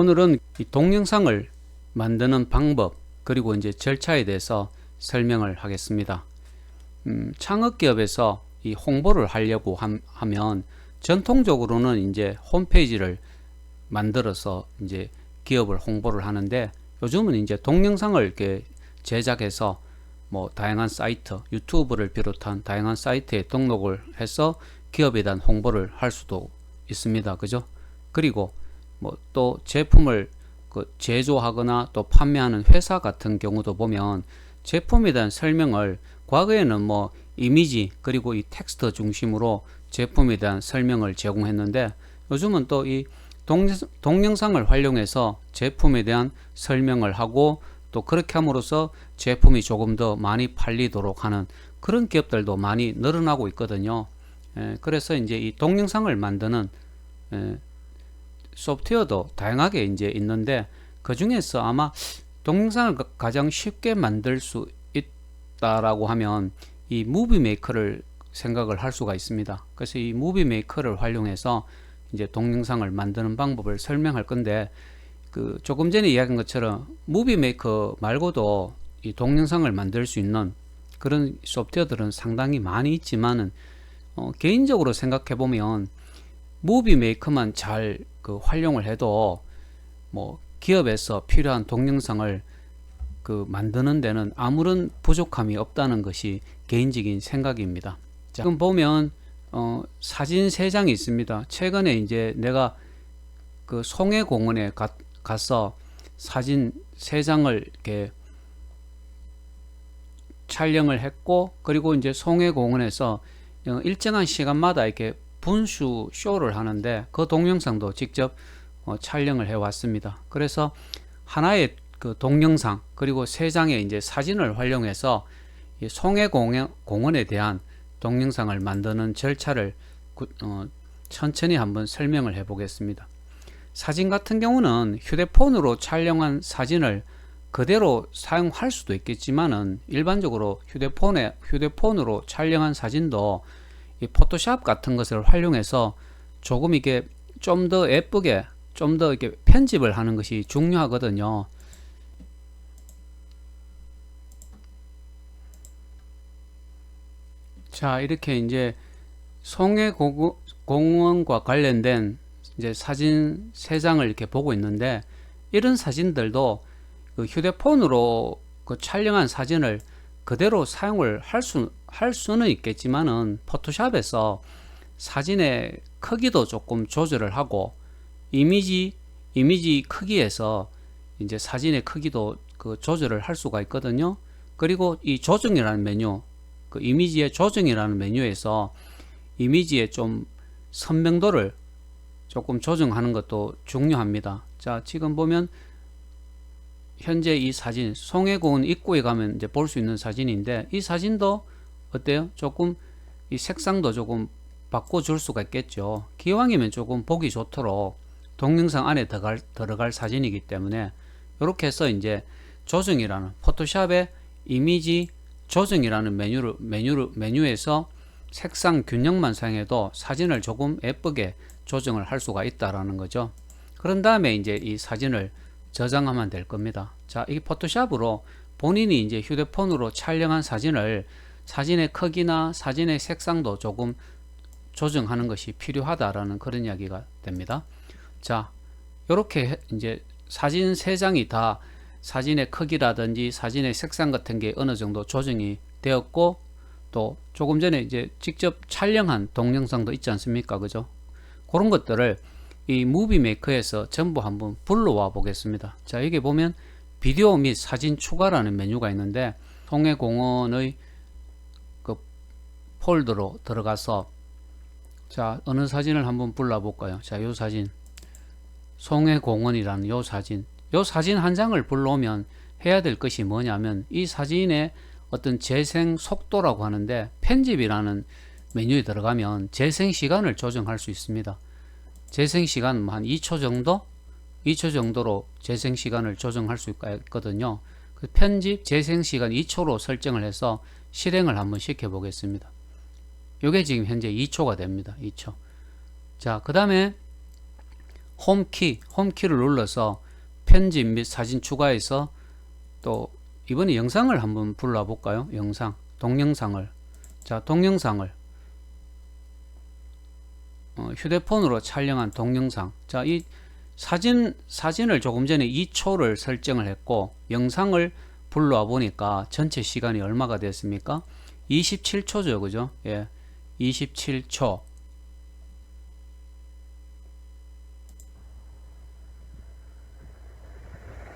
오늘은 이 동영상을 만드는 방법 그리고 이제 절차에 대해서 설명을 하겠습니다. 음, 창업 기업에서 이 홍보를 하려고 함- 하면 전통적으로는 이제 홈페이지를 만들어서 이제 기업을 홍보를 하는데 요즘은 이제 동영상을 이렇게 제작해서 뭐 다양한 사이트, 유튜브를 비롯한 다양한 사이트에 등록을 해서 기업에 대한 홍보를 할 수도 있습니다. 그죠? 그리고 뭐 또 제품을 그 제조하거나 또 판매하는 회사 같은 경우도 보면 제품에 대한 설명을 과거에는 뭐 이미지 그리고 이 텍스트 중심으로 제품에 대한 설명을 제공했는데 요즘은 또 이 동영상을 활용해서 제품에 대한 설명을 하고 또 그렇게 함으로써 제품이 조금 더 많이 팔리도록 하는 그런 기업들도 많이 늘어나고 있거든요. 예, 그래서 이제 이 동영상을 만드는 예, 소프트웨어도 다양하게 이제 있는데 그 중에서 아마 동영상을 가- 가장 쉽게 만들 수 있다라고 하면 이 무비 메이커를 생각을 할 수가 있습니다. 그래서 이 무비 메이커를 활용해서 이제 동영상을 만드는 방법을 설명할 건데 그 조금 전에 이야기한 것처럼 무비 메이커 말고도 이 동영상을 만들 수 있는 그런 소프트웨어들은 상당히 많이 있지만은 어, 개인적으로 생각해 보면 무비 메이커만 잘 그 활용을 해도 뭐 기업에서 필요한 동영상을 그 만드는 데는 아무런 부족함이 없다는 것이 개인적인 생각입니다. 자, 지금 보면 어, 사진 세 장이 있습니다. 최근에 이제 내가 그 송해 공원에 가, 가서 사진 세 장을 이렇게 촬영을 했고 그리고 이제 송해 공원에서 어, 일정한 시간마다 이렇게 분수 쇼를 하는데 그 동영상도 직접 어, 촬영을 해 왔습니다. 그래서 하나의 그 동영상 그리고 세 장의 이제 사진을 활용해서 이 송해공원에 대한 동영상을 만드는 절차를 구- 어, 천천히 한번 설명을 해 보겠습니다. 사진 같은 경우는 휴대폰으로 촬영한 사진을 그대로 사용할 수도 있겠지만은 일반적으로 휴대폰에 휴대폰으로 촬영한 사진도 이 포토샵 같은 것을 활용해서 조금 이게 좀 더 예쁘게 좀 더 이렇게 편집을 하는 것이 중요하거든요. 자, 이렇게 이제 송해공원과 관련된 이제 사진 세 장을 이렇게 보고 있는데 이런 사진들도 그 휴대폰으로 그 촬영한 사진을 그대로 사용을 할 수, 할 수는 있겠지만은 포토샵에서 사진의 크기도 조금 조절을 하고 이미지, 이미지 크기에서 이제 사진의 크기도 그 조절을 할 수가 있거든요. 그리고 이 조정이라는 메뉴, 그 이미지의 조정이라는 메뉴에서 이미지의 좀 선명도를 조금 조정하는 것도 중요합니다. 자, 지금 보면 현재 이 사진 송해공원 입구에 가면 이제 볼 수 있는 사진인데 이 사진도 어때요? 조금 이 색상도 조금 바꿔줄 수가 있겠죠. 기왕이면 조금 보기 좋도록 동영상 안에 들어갈, 들어갈 사진이기 때문에 이렇게 해서 이제 조정이라는 포토샵의 이미지 조정이라는 메뉴를 메뉴를 메뉴에서 색상 균형만 사용해도 사진을 조금 예쁘게 조정을 할 수가 있다라는 거죠. 그런 다음에 이제 이 사진을 저장하면 될 겁니다. 자, 이 포토샵으로 본인이 이제 휴대폰으로 촬영한 사진을 사진의 크기나 사진의 색상도 조금 조정하는 것이 필요하다라는 그런 이야기가 됩니다. 자, 이렇게 이제 사진 세 장이 다 사진의 크기라든지 사진의 색상 같은 게 어느 정도 조정이 되었고 또 조금 전에 이제 직접 촬영한 동영상도 있지 않습니까? 그죠? 그런 것들을 이 무비 메이커에서 전부 한번 불러와 보겠습니다. 자, 여기 보면 비디오 및 사진 추가라는 메뉴가 있는데 송해공원의 그 폴더로 들어가서 자, 어느 사진을 한번 불러 볼까요? 자, 요 사진. 송해공원이라는 요 사진. 요 사진 한 장을 불러오면 해야 될 것이 뭐냐면 이 사진의 어떤 재생 속도라고 하는데 편집이라는 메뉴에 들어가면 재생 시간을 조정할 수 있습니다. 재생 시간 한 2초 정도? 2초 정도로 재생 시간을 조정할 수 있거든요. 그 편집 재생 시간 2초로 설정을 해서 실행을 한번 시켜 보겠습니다. 이게 지금 현재 2초가 됩니다. 2초. 자, 그 다음에 홈키, 홈키를 눌러서 편집 및 사진 추가해서 또 이번에 영상을 한번 불러볼까요? 영상, 동영상을. 자, 동영상을. 어, 휴대폰으로 촬영한 동영상. 자, 이 사진, 사진을 조금 전에 2초를 설정을 했고, 영상을 불러와 보니까 전체 시간이 얼마가 됐습니까? 27초죠, 그죠? 예. 27초.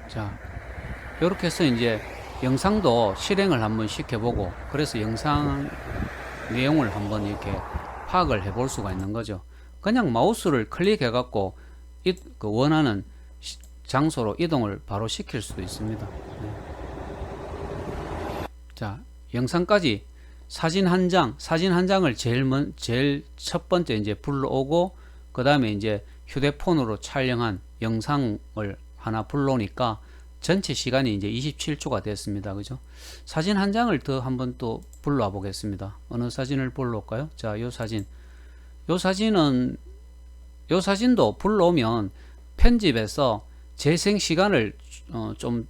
자, 이렇게 해서 이제 영상도 실행을 한번 시켜보고, 그래서 영상 내용을 한번 이렇게 파악을 해 볼 수가 있는 거죠. 그냥 마우스를 클릭해 갖고 그 원하는 시- 장소로 이동을 바로 시킬 수도 있습니다. 네. 자, 영상까지 사진 한 장, 사진 한 장을 제일 먼, 제일 첫 번째 이제 불러오고 그 다음에 이제 휴대폰으로 촬영한 영상을 하나 불러오니까 전체 시간이 이제 27초가 됐습니다. 그죠? 사진 한 장을 더 한번 또 불러와 보겠습니다. 어느 사진을 불러올까요? 자, 요 사진. 요 사진은 요 사진도 불러오면 편집해서 재생 시간을 어, 좀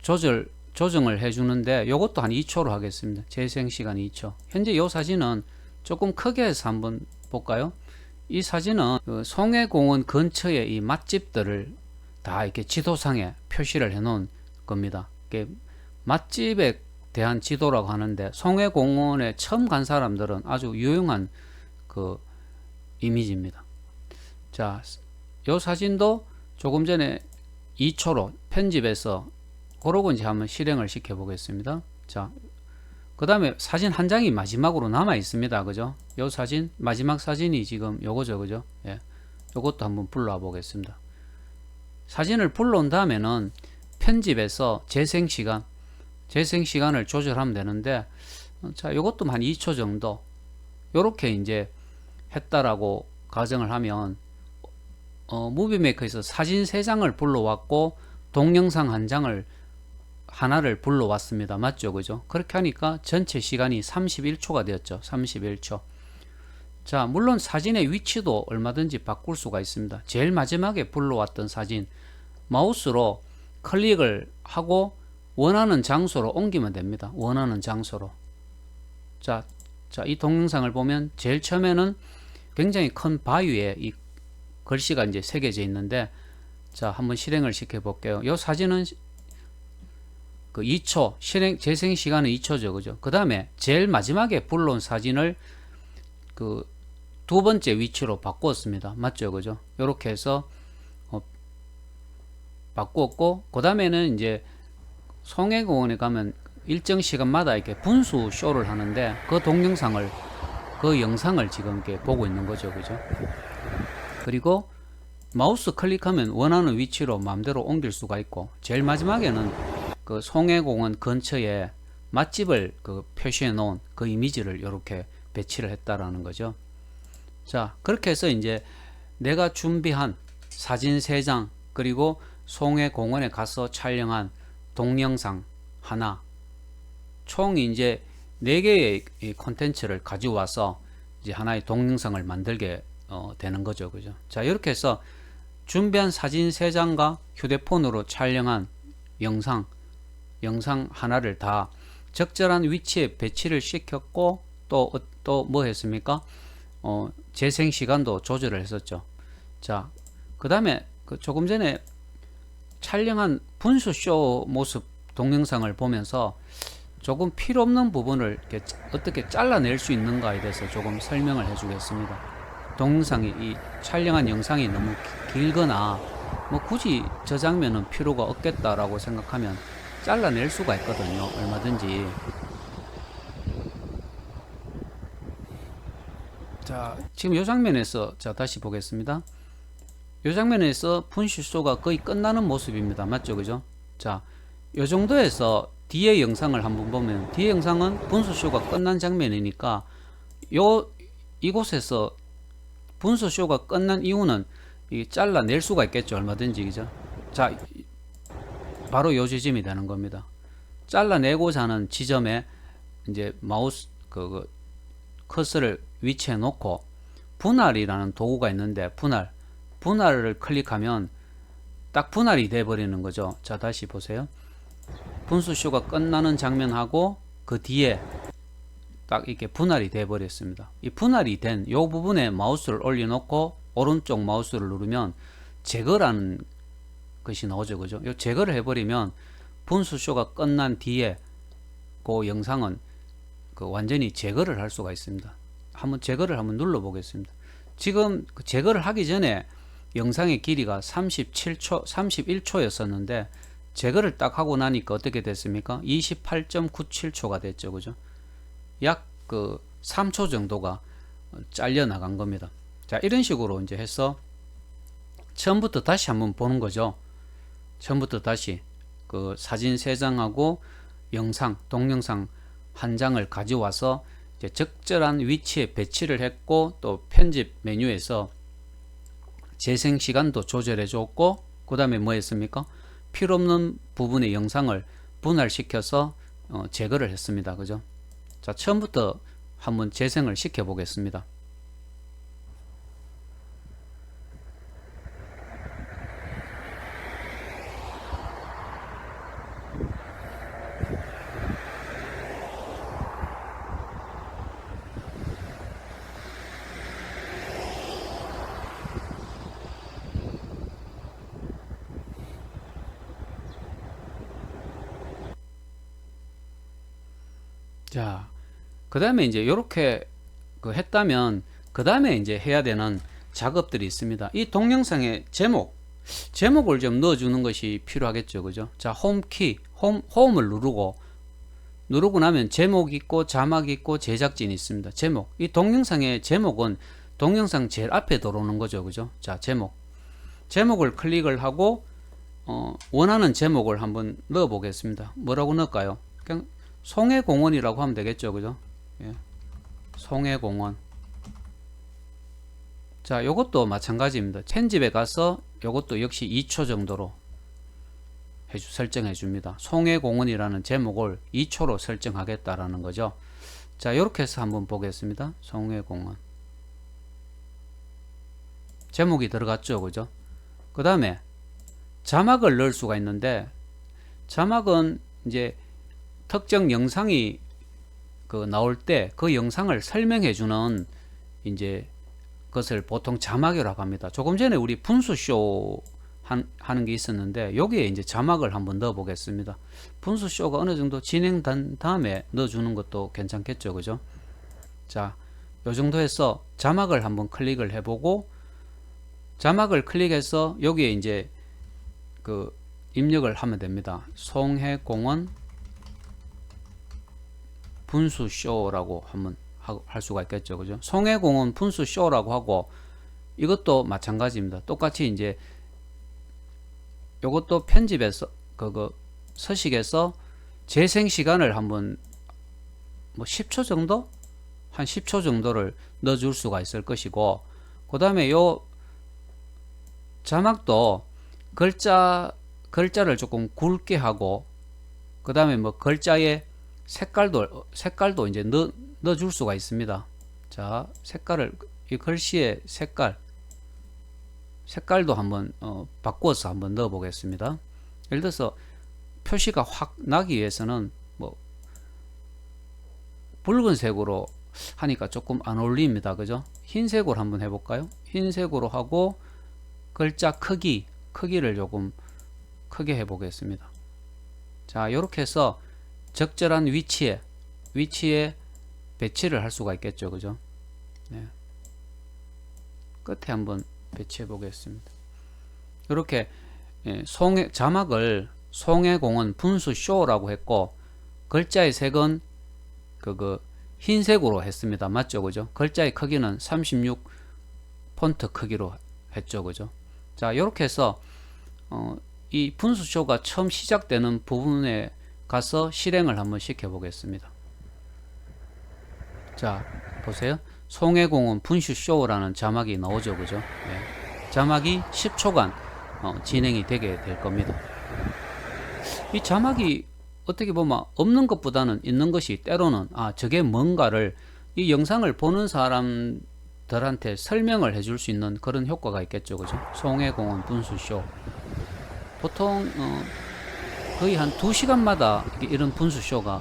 조절 조정을 해주는데 요것도 한 2초로 하겠습니다. 재생 시간 2초. 현재 요 사진은 조금 크게 해서 한번 볼까요? 이 사진은 그 송해공원 근처의 이 맛집들을 다 이렇게 지도상에 표시를 해 놓은 겁니다. 맛집에 대한 지도라고 하는데 송해공원에 처음 간 사람들은 아주 유용한 그 이미지입니다. 자, 요 사진도 조금 전에 2초로 편집해서 그러고 이제 한번 실행을 시켜 보겠습니다. 자, 그 다음에 사진 한 장이 마지막으로 남아 있습니다. 그죠? 요 사진, 마지막 사진이 지금 요거죠. 그죠? 예. 요것도 한번 불러와 보겠습니다. 사진을 불러온 다음에는 편집해서 재생 시간, 재생 시간을 조절하면 되는데, 어, 자, 요것도 한 2초 정도, 요렇게 이제 했다라고 가정을 하면, 어, 무비메이커에서 사진 3장을 불러왔고, 동영상 한 장을 하나를 불러왔습니다. 맞죠? 그죠? 그렇게 하니까 전체 시간이 31초가 되었죠. 31초. 자, 물론 사진의 위치도 얼마든지 바꿀 수가 있습니다. 제일 마지막에 불러왔던 사진, 마우스로 클릭을 하고 원하는 장소로 옮기면 됩니다. 원하는 장소로. 자, 자, 이 동영상을 보면 제일 처음에는 굉장히 큰 바위에 이 글씨가 이제 새겨져 있는데, 자, 한번 실행을 시켜 볼게요. 이 사진은 그 2초 실행 재생 시간은 2초죠, 그죠? 그 다음에 제일 마지막에 불러온 사진을 그 두 번째 위치로 바꾸었습니다. 맞죠, 그죠? 이렇게 해서 어, 바꾸었고 그 다음에는 이제 송해공원에 가면 일정 시간마다 이렇게 분수 쇼를 하는데 그 동영상을 그 영상을 지금 이렇게 보고 있는 거죠, 그죠? 그리고 마우스 클릭하면 원하는 위치로 마음대로 옮길 수가 있고 제일 마지막에는 그 송해공원 근처에 맛집을 그 표시해 놓은 그 이미지를 이렇게 배치를 했다라는 거죠. 자, 그렇게 해서 이제 내가 준비한 사진 3장 그리고 송해공원에 가서 촬영한 동영상 하나 총 이제 4개의 이 콘텐츠를 가지고 와서 이제 하나의 동영상을 만들게 어, 되는 거죠. 그죠? 자, 이렇게 해서 준비한 사진 3장과 휴대폰으로 촬영한 영상 영상 하나를 다 적절한 위치에 배치를 시켰고 또 또 뭐 했습니까? 어, 재생 시간도 조절을 했었죠. 자, 그 다음에 그 조금 전에 촬영한 분수쇼 모습 동영상을 보면서 조금 필요 없는 부분을 어떻게 잘라낼 수 있는가에 대해서 조금 설명을 해주겠습니다. 동영상이 이 촬영한 영상이 너무 기- 길거나 뭐 굳이 저 장면은 필요가 없겠다라고 생각하면 잘라낼 수가 있거든요. 얼마든지. 자, 지금 이 장면에서 자 다시 보겠습니다. 이 장면에서 분실소가 거의 끝나는 모습입니다. 맞죠, 그죠? 자, 이 정도에서 뒤에 영상을 한번 보면 뒤에 영상은 분수쇼가 끝난 장면이니까 요 이곳에서 분수쇼가 끝난 이유는 이 잘라낼 수가 있겠죠, 얼마든지 그죠? 자, 바로 요 지점이 되는 겁니다. 잘라내고자 하는 지점에 이제 마우스 그, 그 커서를 위치해 놓고 분할이라는 도구가 있는데 분할 분할을 클릭하면 딱 분할이 돼 버리는 거죠. 자, 다시 보세요. 분수쇼가 끝나는 장면하고 그 뒤에 딱 이렇게 분할이 돼 버렸습니다. 이 분할이 된요 부분에 마우스를 올려 놓고 오른쪽 마우스를 누르면 제거라는 것이 나오죠. 그죠? 요 제거를 해 버리면 분수쇼가 끝난 뒤에 그 영상은 그 완전히 제거를 할 수가 있습니다. 한번 제거를 한번 눌러 보겠습니다. 지금 그 제거를 하기 전에 영상의 길이가 37초, 31초였었는데 제거를 딱 하고 나니까 어떻게 됐습니까? 28.97초가 됐죠. 그죠? 약 그 3초 정도가 잘려 나간 겁니다. 자, 이런 식으로 이제 해서 처음부터 다시 한번 보는 거죠. 처음부터 다시 그 사진 세 장하고 영상, 동영상 한 장을 가져와서 이제 적절한 위치에 배치를 했고 또 편집 메뉴에서 재생 시간도 조절해 줬고 그 다음에 뭐 했습니까? 필요 없는 부분의 영상을 분할시켜서 어, 제거를 했습니다. 그죠? 자, 처음부터 한번 재생을 시켜 보겠습니다. 자, 그 다음에 이제 이렇게 그 했다면 그 다음에 이제 해야 되는 작업들이 있습니다. 이 동영상의 제목, 제목을 좀 넣어주는 것이 필요하겠죠, 그죠? 자, 홈키, 홈, 홈을 누르고 누르고 나면 제목 있고 자막 있고 제작진 있습니다. 제목, 이 동영상의 제목은 동영상 제일 앞에 들어오는 거죠, 그죠? 자, 제목, 제목을 클릭을 하고 어, 원하는 제목을 한번 넣어 보겠습니다. 뭐라고 넣을까요? 그냥 송해공원이라고 하면 되겠죠, 그죠? 예. 송해공원. 자, 요것도 마찬가지입니다. 편집에 가서 요것도 역시 2초 정도로 해주, 설정해 줍니다. 송해공원이라는 제목을 2초로 설정하겠다라는 거죠. 자, 이렇게 해서 한번 보겠습니다. 송해공원. 제목이 들어갔죠, 그죠? 그 다음에 자막을 넣을 수가 있는데 자막은 이제 특정 영상이 그 나올 때 그 영상을 설명해 주는 이제 것을 보통 자막이라고 합니다. 조금 전에 우리 분수쇼 한, 하는 게 있었는데 여기에 이제 자막을 한번 넣어 보겠습니다. 분수쇼가 어느 정도 진행된 다음에 넣어 주는 것도 괜찮겠죠. 그죠? 자, 요 정도 해서 자막을 한번 클릭을 해 보고 자막을 클릭해서 여기에 이제 그 입력을 하면 됩니다. 송해공원 분수쇼라고 한번 할 수가 있겠죠. 그죠? 송해공원 분수쇼라고 하고 이것도 마찬가지입니다. 똑같이 이제 요것도 편집해서 그거 서식에서 재생 시간을 한번 뭐 10초 정도 한 10초 정도를 넣어 줄 수가 있을 것이고 그다음에 요 자막도 글자 글자를 조금 굵게 하고 그다음에 뭐 글자에 색깔도 색깔도 이제 넣어, 넣어 줄 수가 있습니다. 자, 색깔을 이 글씨의 색깔 색깔도 한번 어, 바꾸어서 한번 넣어 보겠습니다. 예를 들어서 표시가 확 나기 위해서는 뭐 붉은색으로 하니까 조금 안 어울립니다. 그죠? 흰색으로 한번 해볼까요? 흰색으로 하고 글자 크기 크기를 조금 크게 해보겠습니다. 자, 이렇게 해서 적절한 위치에 위치에 배치를 할 수가 있겠죠, 그죠? 네. 끝에 한번 배치해 보겠습니다. 이렇게 예, 송해 자막을 송해공원 분수 쇼라고 했고 글자의 색은 그, 그 흰색으로 했습니다. 맞죠, 그죠? 글자의 크기는 36 폰트 크기로 했죠, 그죠? 자, 이렇게 해서 어, 이 분수쇼가 처음 시작되는 부분에 가서 실행을 한번 시켜 보겠습니다. 자, 보세요. 송해공원 분수쇼라는 자막이 나오죠, 그죠? 네. 자막이 10초간 어, 진행이 되게 될 겁니다. 이 자막이 어떻게 보면 없는 것보다는 있는 것이 때로는 아 저게 뭔가를 이 영상을 보는 사람들이 여러분들한테 설명을 해줄 수 있는 그런 효과가 있겠죠, 그죠? 송해공원 분수쇼 보통 어, 거의 한 두 시간마다 이런 분수쇼가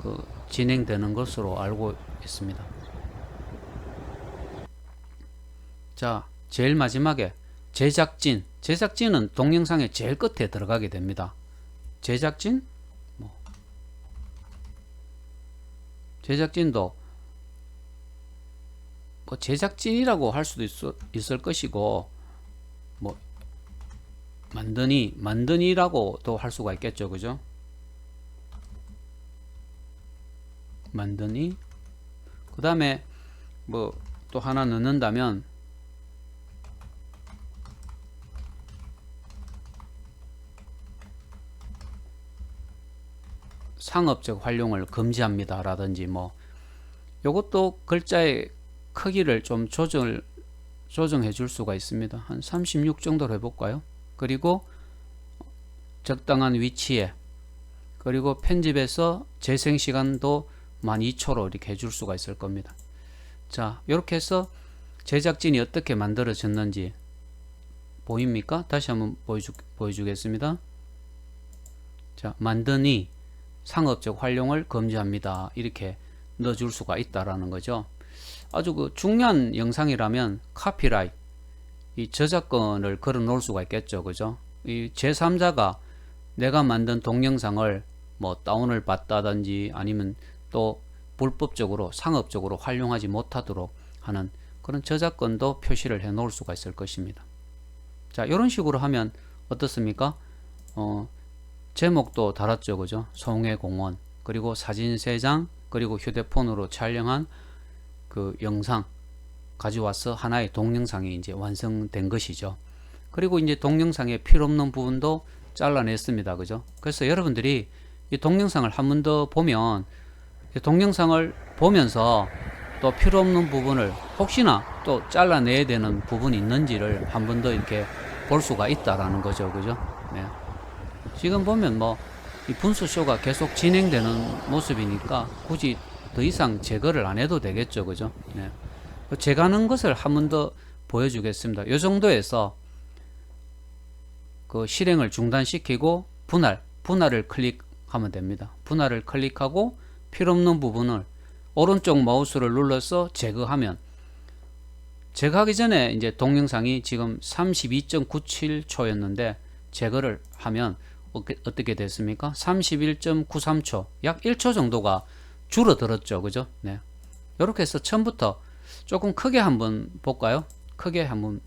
그 진행되는 것으로 알고 있습니다. 자, 제일 마지막에 제작진. 제작진은 동영상의 제일 끝에 들어가게 됩니다. 제작진? 뭐. 제작진도 뭐 제작진이라고 할 수도 있어, 있을 것이고 뭐 만드니 만드니라고도 할 수가 있겠죠 그죠? 만드니? 그 다음에 뭐 또 하나 넣는다면 상업적 활용을 금지합니다 라든지 뭐 요것도 글자의 크기를 좀 조절 조정해 줄 수가 있습니다. 한 36 정도로 해볼까요 그리고 적당한 위치에 그리고 편집해서 재생 시간도 12,000초로 이렇게 해줄 수가 있을 겁니다. 자, 이렇게 해서 제작진이 어떻게 만들어졌는지 보입니까? 다시 한번 보여주, 보여주겠습니다. 자, 만드니 상업적 활용을 금지합니다. 이렇게 넣어줄 수가 있다라는 거죠. 아주 그 중요한 영상이라면 카피라이트 이 저작권을 걸어 놓을 수가 있겠죠. 그죠? 이 제3자가 내가 만든 동영상을 뭐 다운을 받다든지 아니면 또 불법적으로 상업적으로 활용하지 못하도록 하는 그런 저작권도 표시를 해 놓을 수가 있을 것입니다. 자, 이런 식으로 하면 어떻습니까? 어, 제목도 달았죠. 그죠? 송해공원 그리고 사진 3장 그리고 휴대폰으로 촬영한 그 영상 가져와서 하나의 동영상이 이제 완성된 것이죠. 그리고 이제 동영상에 필요 없는 부분도 잘라냈습니다. 그죠? 그래서 여러분들이 이 동영상을 한 번 더 보면 이 동영상을 보면서 또 필요 없는 부분을 혹시나 또 잘라내야 되는 부분이 있는지를 한 번 더 이렇게 볼 수가 있다라는 거죠. 그죠? 네. 지금 보면 뭐 이 분수쇼가 계속 진행되는 모습이니까 굳이 더 이상 제거를 안 해도 되겠죠. 그죠? 네. 제가 하는 것을 한 번 더 보여주겠습니다. 이 정도에서 그 실행을 중단시키고 분할, 분할을 클릭하면 됩니다. 분할을 클릭하고 필요 없는 부분을 오른쪽 마우스를 눌러서 제거하면 제거하기 전에 이제 동영상이 지금 32.97초였는데 제거를 하면 어떻게 됐습니까? 31.93초, 약 1초 정도가 줄어들었죠. 그죠? 네. 이렇게 해서 처음부터 조금 크게 한번 볼까요? 크게 한번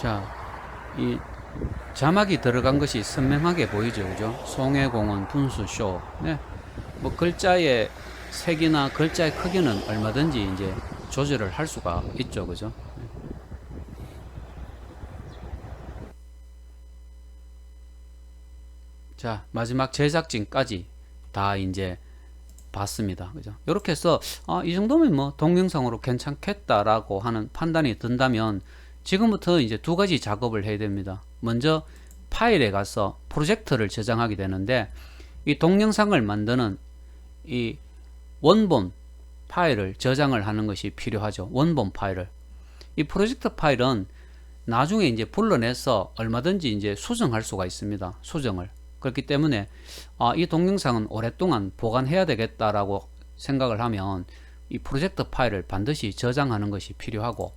자, 이 자막이 들어간 것이 선명하게 보이죠, 그죠? 송해공원 분수쇼. 네, 뭐 글자의 색이나 글자의 크기는 얼마든지 이제 조절을 할 수가 있죠, 그죠? 자, 마지막 제작진까지 다 이제 봤습니다. 그죠? 이렇게 해서 아, 이 정도면 뭐 동영상으로 괜찮겠다라고 하는 판단이 든다면 지금부터 이제 두 가지 작업을 해야 됩니다. 먼저 파일에 가서 프로젝트를 저장하게 되는데 이 동영상을 만드는 이 원본 파일을 저장을 하는 것이 필요하죠. 원본 파일을. 이 프로젝트 파일은 나중에 이제 불러내서 얼마든지 이제 수정할 수가 있습니다. 수정을. 그렇기 때문에 아, 이 동영상은 오랫동안 보관해야 되겠다라고 생각을 하면 이 프로젝트 파일을 반드시 저장하는 것이 필요하고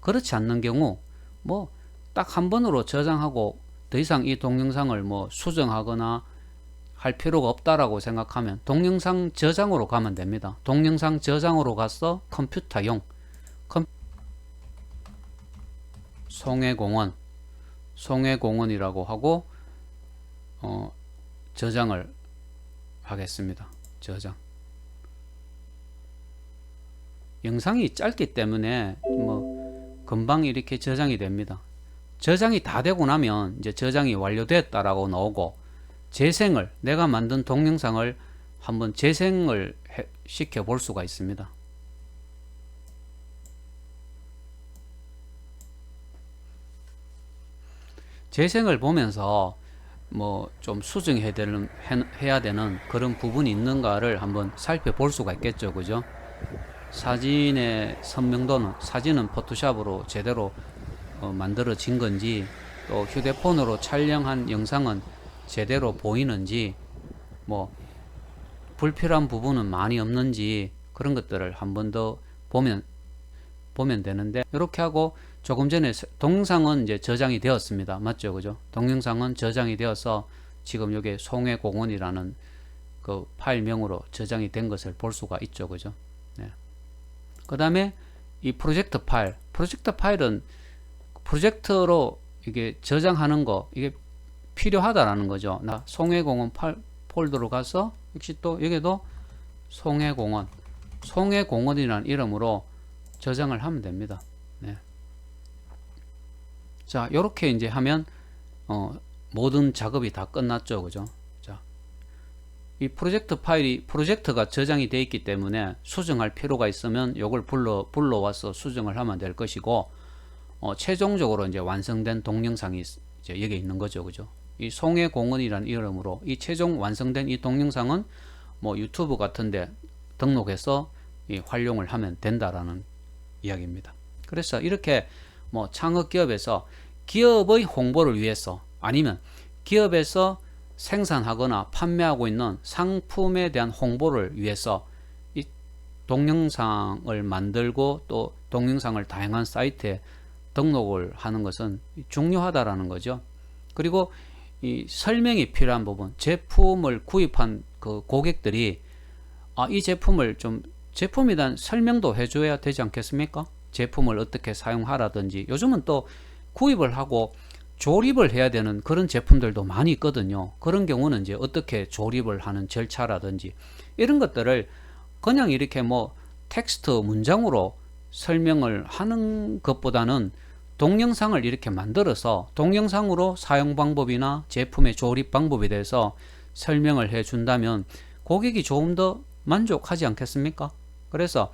그렇지 않는 경우 뭐 딱 한 번으로 저장하고 더 이상 이 동영상을 뭐 수정하거나 할 필요가 없다라고 생각하면 동영상 저장으로 가면 됩니다. 동영상 저장으로 가서 컴퓨터용 컴... 송해공원 송해공원이라고 하고 어, 저장을 하겠습니다. 저장. 영상이 짧기 때문에 뭐 금방 이렇게 저장이 됩니다. 저장이 다 되고 나면 이제 저장이 완료됐다라고 나오고 재생을 내가 만든 동영상을 한번 재생을 해, 시켜 볼 수가 있습니다. 재생을 보면서 뭐 좀 수정해야 되는 해- 해야 되는 그런 부분이 있는가를 한번 살펴볼 수가 있겠죠, 그죠? 사진의 선명도는 사진은 포토샵으로 제대로 어, 만들어진 건지 또 휴대폰으로 촬영한 영상은 제대로 보이는지 뭐 불필요한 부분은 많이 없는지 그런 것들을 한 번 더 보면 보면 되는데 이렇게 하고 조금 전에 서- 동영상은 이제 저장이 되었습니다. 맞죠? 그죠? 동영상은 저장이 되어서 지금 여기 송해공원이라는 그 파일명으로 저장이 된 것을 볼 수가 있죠. 그죠? 네. 그 다음에 이 프로젝트 파일. 프로젝트 파일은 프로젝트로 이게 저장하는 거 이게 필요하다라는 거죠. 나 송해공원 팔, 폴더로 가서 역시 또 여기도 송해공원, 송해공원이라는 이름으로 저장을 하면 됩니다. 네. 자, 이렇게 이제 하면 어, 모든 작업이 다 끝났죠, 그죠? 자, 이 프로젝트 파일이 프로젝트가 저장이 되어 있기 때문에 수정할 필요가 있으면 이걸 불러 불러와서 수정을 하면 될 것이고 어, 최종적으로 이제 완성된 동영상이 있- 이제 여기 있는 거죠, 그죠? 이 송해 공원이라는 이름으로 이 최종 완성된 이 동영상은 뭐 유튜브 같은데 등록해서 이 활용을 하면 된다라는 이야기입니다. 그래서 이렇게 뭐 창업 기업에서 기업의 홍보를 위해서 아니면 기업에서 생산하거나 판매하고 있는 상품에 대한 홍보를 위해서 이 동영상을 만들고 또 동영상을 다양한 사이트에 등록을 하는 것은 중요하다라는 거죠. 그리고 이 설명이 필요한 부분, 제품을 구입한 그 고객들이 아, 이 제품을 좀 제품에 대한 설명도 해줘야 되지 않겠습니까? 제품을 어떻게 사용하라든지 요즘은 또 구입을 하고 조립을 해야 되는 그런 제품들도 많이 있거든요. 그런 경우는 이제 어떻게 조립을 하는 절차라든지 이런 것들을 그냥 이렇게 뭐 텍스트 문장으로 설명을 하는 것보다는 동영상을 이렇게 만들어서 동영상으로 사용 방법이나 제품의 조립 방법에 대해서 설명을 해 준다면 고객이 조금 더 만족하지 않겠습니까? 그래서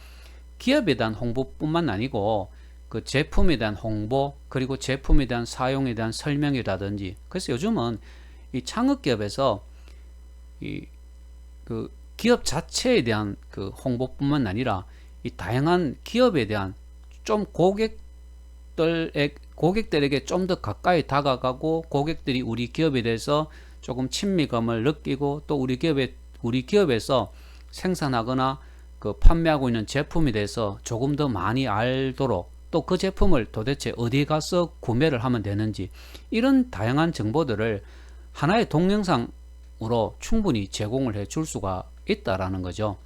기업에 대한 홍보뿐만 아니고 그 제품에 대한 홍보 그리고 제품에 대한 사용에 대한 설명이라든지 그래서 요즘은 이 창업 기업에서 이 그 기업 자체에 대한 그 홍보뿐만 아니라 이 다양한 기업에 대한 좀 고객들의 고객들에게 좀 더 가까이 다가가고 고객들이 우리 기업에 대해서 조금 친밀감을 느끼고 또 우리 기업에 우리 기업에서 생산하거나 그 판매하고 있는 제품에 대해서 조금 더 많이 알도록 또 그 제품을 도대체 어디 가서 구매를 하면 되는지 이런 다양한 정보들을 하나의 동영상으로 충분히 제공을 해 줄 수가 있다라는 거죠.